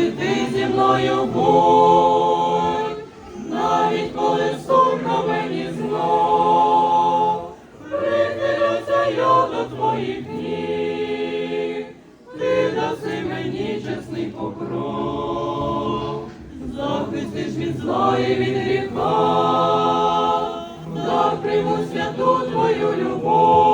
завжди ти зі мною будь, навіть коли сумно мені знов, прихилюся я до твоїх ніг, ти даси мені чесний покров, захистиш від зла і від гріха, прийму святу твою любов,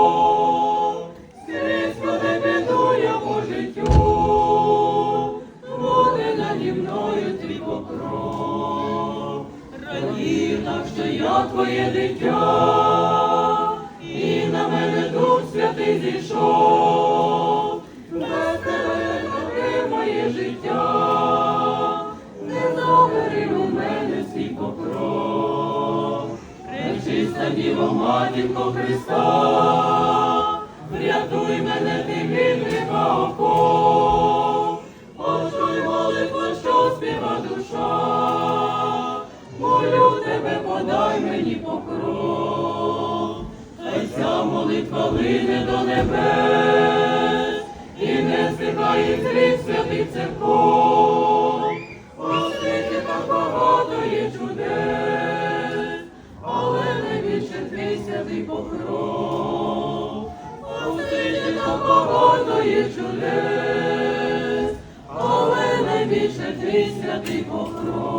радію так, що я твоє дитя, і на мене Дух Святий зійшов, без тебе таке моє життя, не забери у мене свій покров. Пречиста Діво Матінко Христа, врятуй мене ти покров, хай ця молитва лине до небес, і не стихає зрід святих церков, світі так багато є чудес, але найбільше твій святий покров. Світі так багато є чудес, але найбільше твій святий покров.